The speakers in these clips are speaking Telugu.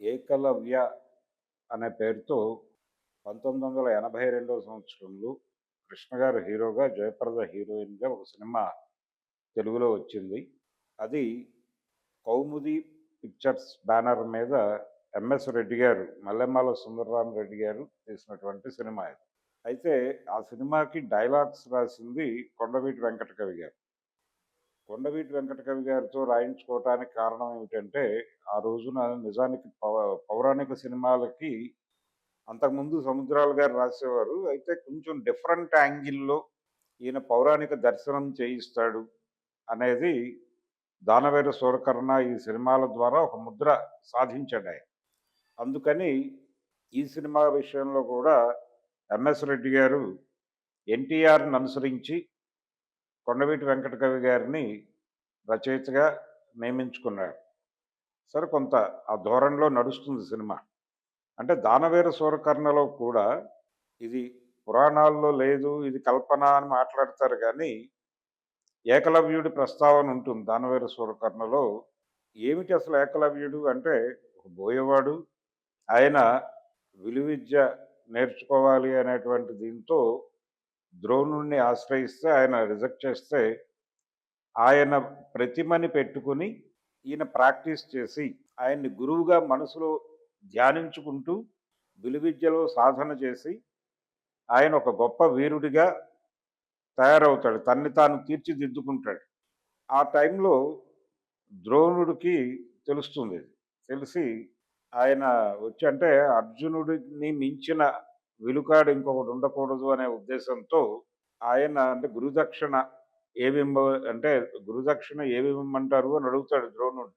ఏకలవ్య అనే పేరుతో పంతొమ్మిది వందల ఎనభై రెండవ సంవత్సరంలో కృష్ణ గారు హీరోగా జయప్రద హీరోయిన్గా ఒక సినిమా తెలుగులో వచ్చింది. అది కౌముది పిక్చర్స్ బ్యానర్ మీద ఎంఎస్ రెడ్డి గారు మల్లెమాల సుందరరామ్ రెడ్డి గారు తీసినటువంటి సినిమా ఇది. అయితే ఆ సినిమాకి డైలాగ్స్ రాసింది కొండవీటి వెంకటకవి గారు. కొండవీటి వెంకటకవి గారితో రాయించుకోవటానికి కారణం ఏమిటంటే ఆ రోజున నిజానికి పౌరాణిక సినిమాలకి అంతకుముందు సముద్రాల గారు రాసేవారు. అయితే కొంచెం డిఫరెంట్ యాంగిల్లో ఈయన పౌరాణిక దర్శనం చేయిస్తాడు అనేది దానవేర సూరకర్ణ ఈ సినిమాల ద్వారా ఒక ముద్ర సాధించాడు ఆయన. అందుకని ఈ సినిమా విషయంలో కూడా ఎంఎస్ రెడ్డి గారు ఎన్టీఆర్ని అనుసరించి కొండవీటి వెంకటకవి గారిని రచయితగా నియమించుకున్నాడు. సరే కొంత ఆ ధోరణిలో నడుస్తుంది సినిమా. అంటే దానవీర సూరకర్ణలో కూడా ఇది పురాణాల్లో లేదు ఇది కల్పన అని మాట్లాడతారు కానీ ఏకలవ్యుడి ప్రస్తావన ఉంటుంది దానవీర సూరకర్ణలో ఏమిటి అసలు ఏకలవ్యుడు అంటే ఒక బోయేవాడు ఆయన విలువిద్య నేర్చుకోవాలి అనేటువంటి దీంతో ద్రోణుణ్ణి ఆశ్రయిస్తే ఆయన రిజెక్ట్ చేస్తే ఆయన ప్రతిమని పెట్టుకుని ఈయన ప్రాక్టీస్ చేసి ఆయన్ని గురువుగా మనసులో ధ్యానించుకుంటూ విలువిద్యలో సాధన చేసి ఆయన ఒక గొప్ప వీరుడిగా తయారవుతాడు. తన్ని తాను తీర్చిదిద్దుకుంటాడు. ఆ టైంలో ద్రోణుడికి తెలుస్తుంది. తెలిసి ఆయన వచ్చి అంటే అర్జునుడిని మించిన విలుకాడు ఇంకొకటి ఉండకూడదు అనే ఉద్దేశంతో ఆయన అంటే గురుదక్షిణ ఏమిమ్మ అంటే గురుదక్షిణ ఏమిమ్మంటారు అని అడుగుతాడు ద్రోణుడు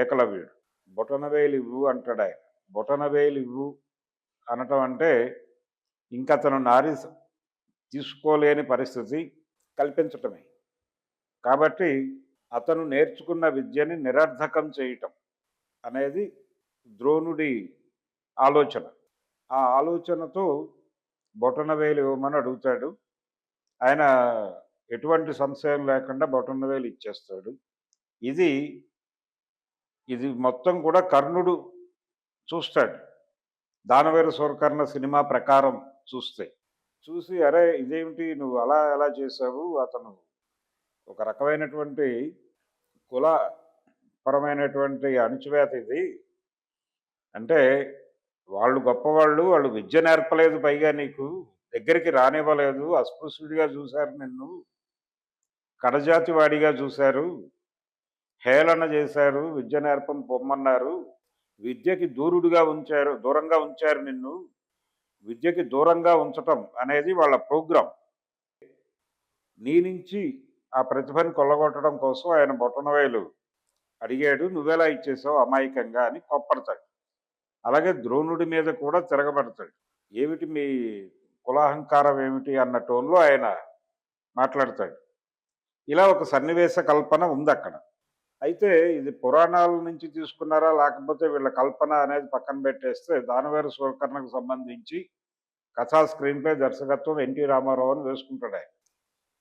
ఏకలవ్యుడు. బొటనవేలు ఇవ్వు అంటాడు ఆయన. బొటనవేలు ఇవ్వు అనటం అంటే ఇంకా తను నారి తీసుకోలేని పరిస్థితి కల్పించటమే. కాబట్టి అతను నేర్చుకున్న విద్యని నిరర్ధకం చేయటం అనేది ద్రోణుడి ఆలోచన. ఆ ఆలోచనతో బొటనవేలు ఇవ్వమని అడుగుతాడు. ఆయన ఎటువంటి సంశయం లేకుండా బొటనవేలు ఇచ్చేస్తాడు. ఇది ఇది మొత్తం కూడా కర్ణుడు చూస్తాడు. దానవీర సురకర్ణ సినిమా ప్రకారం చూస్తే. చూసి అరే ఇదేమిటి? నువ్వు అలా ఎలా చేసావు అతను ఒక రకమైనటువంటి కుల పరమైనటువంటి అణచివేత ఇది. అంటే వాళ్ళు గొప్పవాళ్ళు వాళ్ళు విద్య నేర్పలేదు పైగా నీకు దగ్గరికి రానివ్వలేదు. అస్పృశ్యుడిగా చూశారు నిన్ను. కడజాతి వాడిగా చూశారు. హేళన చేశారు. విద్య నేర్పం పొమ్మన్నారు. విద్యకి దూరుడుగా ఉంచారు దూరంగా ఉంచారు నిన్ను. విద్యకి దూరంగా ఉంచటం అనేది వాళ్ళ ప్రోగ్రాం. నీ నుంచి ఆ ప్రతిభని కొల్లగొట్టడం కోసం ఆయన బొట్టనవేలు అడిగాడు. నువ్వెలా ఇచ్చేసావు అమాయకంగా? అని కొప్పడతాడు. అలాగే ద్రోణుడి మీద కూడా తిరగబడతాడు. ఏమిటి మీ కులాహంకారం ఏమిటి అన్న టోన్లో ఆయన మాట్లాడతాడు. ఇలా ఒక సన్నివేశ కల్పన ఉంది అక్కడ. అయితే ఇది పురాణాల నుంచి తీసుకున్నారా లేకపోతే వీళ్ళ కల్పన అనేది పక్కన పెట్టేస్తే దానవేరు సూరకర్ణకు సంబంధించి కథా స్క్రీన్పై దర్శకత్వం ఎన్టీ రామారావు అని వేసుకుంటాడు ఆయన.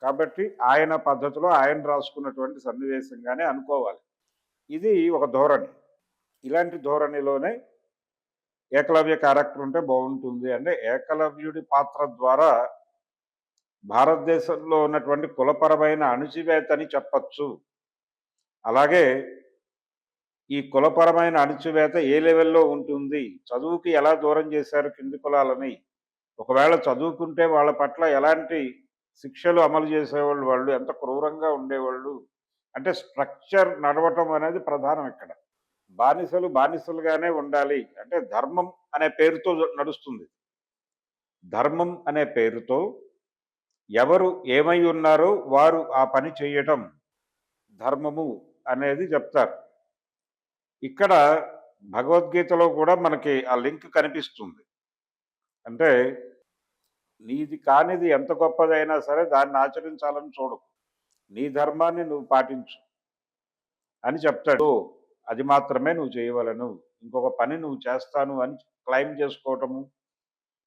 కాబట్టి ఆయన పద్ధతిలో ఆయన రాసుకున్నటువంటి సన్నివేశంగానే అనుకోవాలి. ఇది ఒక ధోరణి. ఇలాంటి ధోరణిలోనే ఏకలవ్య క్యారెక్టర్ ఉంటే బాగుంటుంది అంటే ఏకలవ్యుడి పాత్ర ద్వారా భారతదేశంలో ఉన్నటువంటి కులపరమైన అణిచివేతని చెప్పచ్చు. అలాగే ఈ కులపరమైన అణిచివేత ఏ లెవెల్లో ఉంటుంది? చదువుకి ఎలా దూరం చేశారు కింది కులాలని? ఒకవేళ చదువుకుంటే వాళ్ళ పట్ల ఎలాంటి శిక్షలు అమలు చేసేవాళ్ళు వాళ్ళు? ఎంత క్రూరంగా ఉండేవాళ్ళు? అంటే స్ట్రక్చర్ నడవటం అనేది ప్రధానం ఇక్కడ. బానిసలు బానిసలుగానే ఉండాలి అంటే ధర్మం అనే పేరుతో నడుస్తుంది. ధర్మం అనే పేరుతో ఎవరు ఏమై ఉన్నారో వారు ఆ పని చేయటం ధర్మము అనేది చెప్తారు. ఇక్కడ భగవద్గీతలో కూడా మనకి ఆ లింక్ కనిపిస్తుంది. అంటే నీది కానిది ఎంత గొప్పదైనా సరే దాన్ని ఆచరించాలని చూడు నీ ధర్మాన్ని నువ్వు పాటించు అని చెప్తాడు. అది మాత్రమే నువ్వు చేయవలను. ఇంకొక పని నువ్వు చేస్తాను అని క్లైమ్ చేసుకోవటము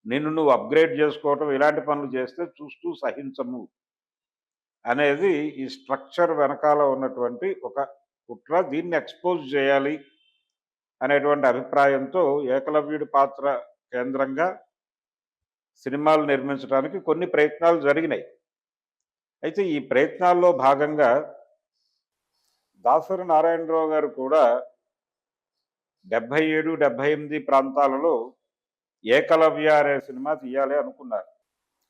నిన్ను నువ్వు అప్గ్రేడ్ చేసుకోవటం ఇలాంటి పనులు చేస్తే చూస్తూ సహించము అనేది ఈ స్ట్రక్చర్ వెనకాల ఉన్నటువంటి ఒక కుట్ర. దీన్ని ఎక్స్పోజ్ చేయాలి అనేటువంటి అభిప్రాయంతో ఏకలవ్యుడి పాత్ర కేంద్రంగా సినిమాలు నిర్మించడానికి కొన్ని ప్రయత్నాలు జరిగినాయి. అయితే ఈ ప్రయత్నాల్లో భాగంగా దాసరి నారాయణరావు గారు కూడా డెబ్భై ఏడు డెబ్భై ఎనిమిది ప్రాంతాలలో ఏకలవ్య అనే సినిమా తీయాలి అనుకున్నారు.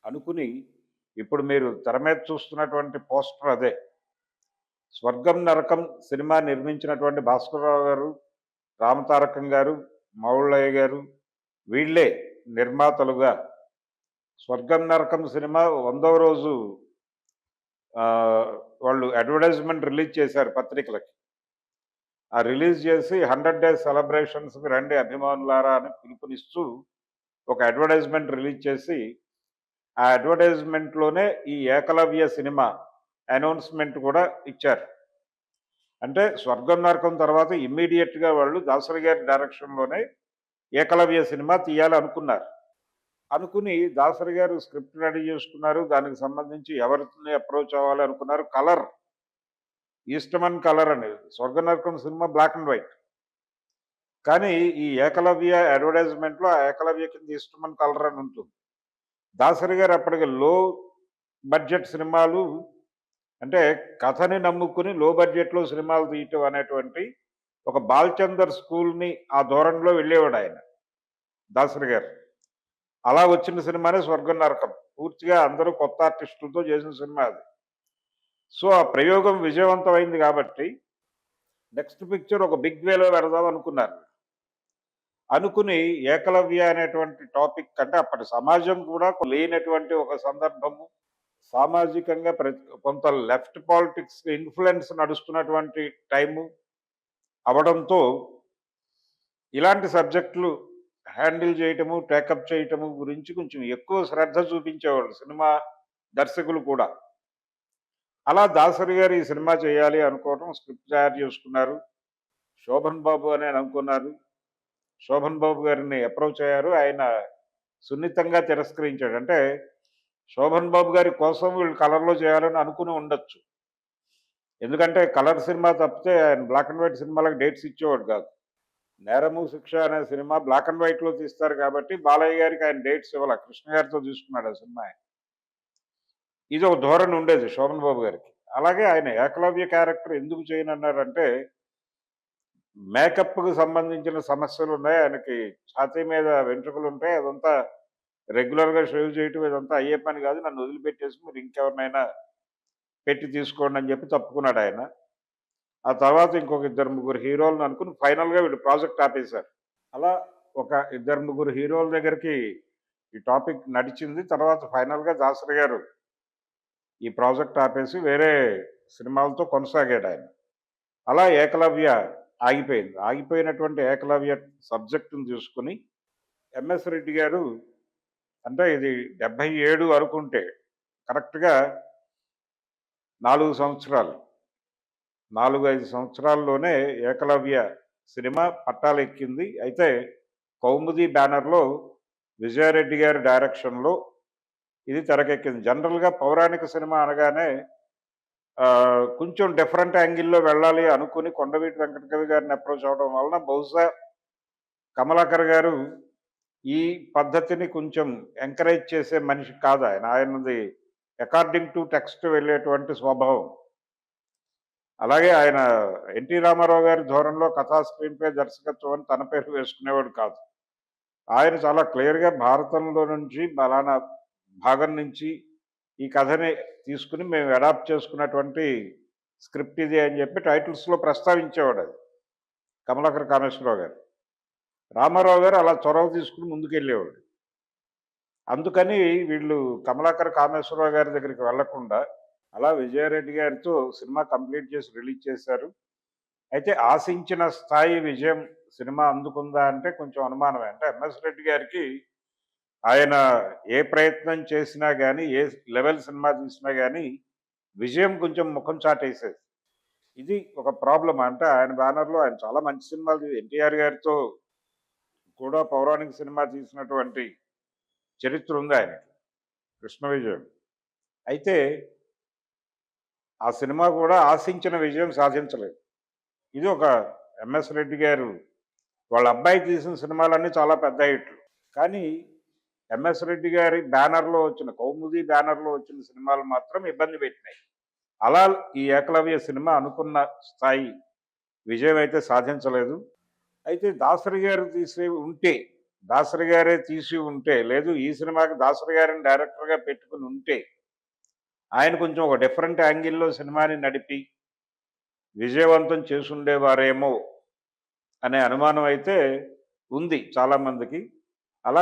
అనుకుని ఇప్పుడు మీరు తెర మీద చూస్తున్నటువంటి పోస్టర్ అదే. స్వర్గం నరకం సినిమా నిర్మించినటువంటి భాస్కరరావు గారు రామతారకం గారు మౌళ్ళయ్య గారు వీళ్ళే నిర్మాతలుగా. స్వర్గం నరకం సినిమా వందవ రోజు వాళ్ళు అడ్వర్టైజ్మెంట్ రిలీజ్ చేశారు పత్రికలకి. ఆ రిలీజ్ చేసి హండ్రెడ్ డేస్ సెలబ్రేషన్స్కి రండి అభిమానులారా అని పిలుపునిస్తూ ఒక అడ్వర్టైజ్మెంట్ రిలీజ్ చేసి ఆ అడ్వర్టైజ్మెంట్లోనే ఈ ఏకలవ్య సినిమా అనౌన్స్మెంట్ కూడా ఇచ్చారు. అంటే స్వర్గం నరకం తర్వాత ఇమ్మీడియట్గా వాళ్ళు దాసరి గారి డైరెక్షన్లోనే ఏకలవ్య సినిమా తీయాలనుకున్నారు. అనుకుని దాసరి గారు స్క్రిప్ట్ రెడీ చేసుకున్నారు. దానికి సంబంధించి ఎవరిని అప్రోచ్ అవ్వాలి అనుకున్నారు కలర్. ఈస్టమన్ కలర్ అనేది Swarganarakam cinema black and white. కానీ ఈ ఏకలవ్య అడ్వర్టైజ్మెంట్లో ఆ ఏకలవ్య కింద ఈస్టమన్ కలర్ అని ఉంటుంది. దాసరి గారు అప్పటికి లో బడ్జెట్ సినిమాలు అంటే కథని నమ్ముకుని లో బడ్జెట్లో సినిమాలు తీయటం అనేటువంటి ఒక బాల్చందర్ స్కూల్ని ఆ ధోరణిలో వెళ్ళేవాడు ఆయన. దాసరి గారు. అలా వచ్చిన సినిమానే స్వర్గం నరకం పూర్తిగా అందరూ కొత్త ఆర్టిస్టులతో చేసిన సినిమా అది. సో ఆ ప్రయోగం విజయవంతమైంది కాబట్టి నెక్స్ట్ పిక్చర్ ఒక బిగ్ వేలో పెడదాం అనుకున్నారు. అనుకుని ఏకలవ్య అనేటువంటి టాపిక్ అంటే అప్పటి సమాజం కూడా లేనటువంటి ఒక సందర్భము సామాజికంగా ప్రతి కొంత లెఫ్ట్ పాలిటిక్స్ ఇన్ఫ్లుయెన్స్ నడుస్తున్నటువంటి టైము అవడంతో ఇలాంటి సబ్జెక్టులు హ్యాండిల్ చేయటము టేకప్ చేయటము గురించి కొంచెం ఎక్కువ శ్రద్ధ చూపించేవాళ్ళు సినిమా దర్శకులు కూడా. అలా దాసరి గారు ఈ సినిమా చేయాలి అనుకోవడం స్క్రిప్ట్ తయారు చేసుకున్నారు. శోభన్ బాబు అని అనుకున్నారు. శోభన్ బాబు గారిని అప్రోచ్ అయ్యారు. ఆయన సున్నితంగా తిరస్కరించాడు. అంటే శోభన్ బాబు గారి కోసం వీళ్ళు కలర్లో చేయాలని అనుకుని ఉండొచ్చు. ఎందుకంటే కలర్ సినిమా తప్పితే ఆయన బ్లాక్ అండ్ వైట్ సినిమాలకు డేట్స్ ఇచ్చేవాడు కాదు. నేరము శిక్ష అనే సినిమా బ్లాక్ అండ్ వైట్లో తీస్తారు కాబట్టి బాలయ్య గారికి ఆయన డేట్స్ ఇవ్వాల. కృష్ణ గారితో తీసుకున్నాడు ఆ సినిమా ఇది ఒక ధోరణి ఉండేది శోభన్ బాబు గారికి. అలాగే ఆయన ఏకలవ్య క్యారెక్టర్ ఎందుకు చేయనన్నారంటే మేకప్కి సంబంధించిన సమస్యలు ఉన్నాయి. ఆయనకి ఛాతీ మీద వెంట్రుకలు ఉంటాయి. అదంతా రెగ్యులర్గా షేవ్ చేయటం ఇదంతా అయ్యే పని కాదు. నన్ను వదిలిపెట్టేసి మీరు ఇంకెవరినైనా పెట్టి తీసుకోండి అని చెప్పి తప్పుకున్నాడు ఆయన. ఆ తర్వాత ఇంకొక ఇద్దరు ముగ్గురు హీరోలను అనుకుని ఫైనల్గా వీళ్ళు ప్రాజెక్ట్ ఆపేశారు. అలా ఒక ఇద్దరు ముగ్గురు హీరోల దగ్గరికి ఈ టాపిక్ నడిచింది. తర్వాత ఫైనల్గా దాసరి గారు ఈ ప్రాజెక్ట్ ఆపేసి వేరే సినిమాలతో కొనసాగాడు ఆయన. అలా ఏకలవ్య ఆగిపోయింది. ఆగిపోయినటువంటి ఏకలవ్య సబ్జెక్టును చూసుకుని ఎంఎస్ రెడ్డి గారు అంటే ఇది డెబ్భై ఏడు అనుకుంటే కరెక్ట్గా నాలుగు సంవత్సరాలు నాలుగు ఐదు సంవత్సరాల్లోనే ఏకలవ్య సినిమా పట్టాలెక్కింది. అయితే కౌముది బ్యానర్లో విజయారెడ్డి గారి డైరెక్షన్లో ఇది తెరకెక్కింది. జనరల్గా పౌరాణిక సినిమా అనగానే కొంచెం డిఫరెంట్ యాంగిల్లో వెళ్ళాలి అనుకుని కొండవీటి వెంకటకవి గారిని అప్రోచ్ అవడం వలన బహుశా కమలాకర్ గారు ఈ పద్ధతిని కొంచెం ఎంకరేజ్ చేసే మనిషి కాదు ఆయన. ఆయనది అకార్డింగ్ టు టెక్స్ట్ వెళ్ళేటువంటి స్వభావం. అలాగే ఆయన ఎన్టీ రామారావు గారి ధోరణిలో కథా స్క్రీన్ పే దర్శకత్వం అని తన పేరు వేసుకునేవాడు కాదు. ఆయన చాలా క్లియర్గా భారతంలో నుంచి బలానా భాగం నుంచి ఈ కథని తీసుకుని మేము అడాప్ట్ చేసుకున్నటువంటి స్క్రిప్ట్ ఇది అని చెప్పి టైటిల్స్లో ప్రస్తావించేవాడు అది. కమలాకర్ కామేశ్వరరావు గారు. రామారావు గారు అలా చొరవ తీసుకుని ముందుకెళ్ళేవాడు. అందుకని వీళ్ళు కమలాకర్ కామేశ్వరరావు గారి దగ్గరికి వెళ్ళకుండా అలా విజయారెడ్డి గారితో సినిమా కంప్లీట్ చేసి రిలీజ్ చేశారు. అయితే ఆశించిన స్థాయి విజయం సినిమా అందుకుందా అంటే కొంచెం అనుమానమే. అంటే ఎంఎస్ రెడ్డి గారికి ఆయన ఏ ప్రయత్నం చేసినా కానీ ఏ లెవెల్ సినిమా తీసినా కానీ విజయం కొంచెం ముఖం చాటేసేది. ఇది ఒక ప్రాబ్లం అంటే ఆయన బ్యానర్లో ఆయన చాలా మంచి సినిమాలు ఎన్టీఆర్ గారితో కూడా పౌరాణిక సినిమా తీసినటువంటి చరిత్ర ఉంది ఆయనకి. కృష్ణ విజయం. అయితే ఆ సినిమా కూడా ఆశించిన విజయం సాధించలేదు. ఇది ఒక ఎంఎస్ రెడ్డి గారు వాళ్ళ అబ్బాయి తీసిన సినిమాలన్నీ చాలా పెద్ద హిట్లు. కానీ ఎంఎస్ రెడ్డి గారి బ్యానర్లో వచ్చిన కౌముది బ్యానర్లో వచ్చిన సినిమాలు మాత్రం ఇబ్బంది పెట్టినాయి. అలా ఈ ఏకలవ్య సినిమా అనుకున్న స్థాయి విజయం అయితే సాధించలేదు. అయితే దాసరి గారు తీసి ఉంటే దాసరి గారే తీసి ఉంటే లేదు ఈ సినిమాకి దాసరి గారిని డైరెక్టర్గా పెట్టుకుని ఉంటే ఆయన కొంచెం ఒక డిఫరెంట్ యాంగిల్లో సినిమాని నడిపి విజయవంతం చేసుండేవారేమో అనే అనుమానం అయితే ఉంది చాలామందికి.